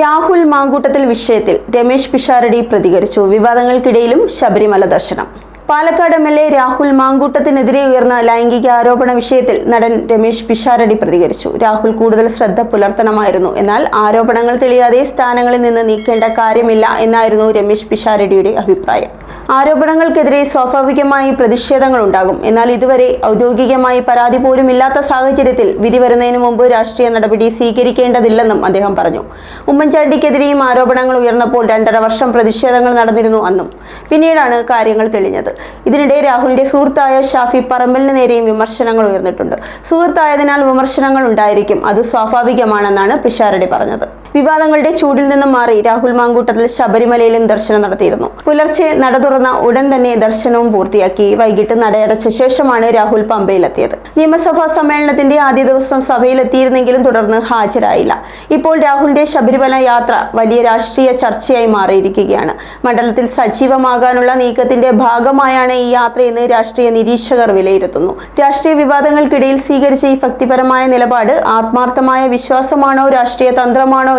രാഹുൽ മാങ്കൂട്ടത്തിൽ വിഷയത്തിൽ രമേശ് പിഷാരടി പ്രതികരിച്ചു. വിവാദങ്ങൾക്കിടയിലും ശബരിമല ദർശനം. Palakkad M L A Rahul മാങ്കൂട്ടത്തിനെതിരെ ഉയർന്ന ലൈംഗിക ആരോപണ വിഷയത്തിൽ നടൻ രമേശ് പിഷാരടി പ്രതികരിച്ചു. രാഹുൽ കൂടുതൽ ശ്രദ്ധ പുലർത്തണമായിരുന്നു. എന്നാൽ ആരോപണങ്ങൾ തെളിയാതെ സ്ഥാനങ്ങളിൽ നിന്ന് നീക്കേണ്ട കാര്യമില്ല എന്നായിരുന്നു രമേശ് പിഷാരടിയുടെ അഭിപ്രായം. ആരോപണങ്ങൾക്കെതിരെ സ്വാഭാവികമായി പ്രതിഷേധങ്ങൾ ഉണ്ടാകും എന്നാൽ ഇതുവരെ ഔദ്യോഗികമായി പരാതി പോലും ഇല്ലാത്ത സാഹചര്യത്തിൽ വിധി വരുന്നതിന് മുമ്പ് രാഷ്ട്രീയ നടപടി സ്വീകരിക്കേണ്ടതില്ലെന്നും അദ്ദേഹം പറഞ്ഞു. ഉമ്മൻചാണ്ടിക്കെതിരെയും ആരോപണങ്ങൾ ഉയർന്നപ്പോൾ രണ്ടര വർഷം പ്രതിഷേധങ്ങൾ നടന്നിരുന്നു അന്നും. പിന്നീടാണ് കാര്യങ്ങൾ തെളിഞ്ഞത്. ഇതിനിടെ രാഹുലിന്റെ സുഹൃത്തായ ഷാഫി പറമ്പലിന് നേരെയും വിമർശനങ്ങൾ ഉയർന്നിട്ടുണ്ട്. സുഹൃത്തായതിനാൽ വിമർശനങ്ങൾ ഉണ്ടായിരിക്കും. അത് സ്വാഭാവികമാണെന്നാണ് പിഷാരടി പറഞ്ഞത്. വിവാദങ്ങളുടെ ചൂടിൽ നിന്നും മാറി രാഹുൽ മാങ്കൂട്ടത്തിൽ ശബരിമലയിലും ദർശനം നടത്തിയിരുന്നു. പുലർച്ചെ നട തുറന്ന ഉടൻ തന്നെ ദർശനവും പൂർത്തിയാക്കി വൈകിട്ട് നടയടച്ച ശേഷമാണ് രാഹുൽ പമ്പയിലെത്തിയത്. നിയമസഭാ സമ്മേളനത്തിന്റെ ആദ്യ ദിവസം സഭയിലെത്തിയിരുന്നെങ്കിലും തുടർന്ന് ഹാജരായില്ല. ഇപ്പോൾ രാഹുലിന്റെ ശബരിമല യാത്ര വലിയ രാഷ്ട്രീയ ചർച്ചയായി മാറിയിരിക്കുകയാണ്. മണ്ഡലത്തിൽ സജീവമാകാനുള്ള നീക്കത്തിന്റെ ഭാഗമായാണ് ഈ യാത്രയെന്ന് രാഷ്ട്രീയ നിരീക്ഷകർ വിലയിരുത്തുന്നു. രാഷ്ട്രീയ വിവാദങ്ങൾക്കിടയിൽ സ്വീകരിച്ച ഈ ഭക്തിപരമായ നിലപാട് ആത്മാർത്ഥമായ വിശ്വാസമാണോ രാഷ്ട്രീയ തന്ത്രമാണോ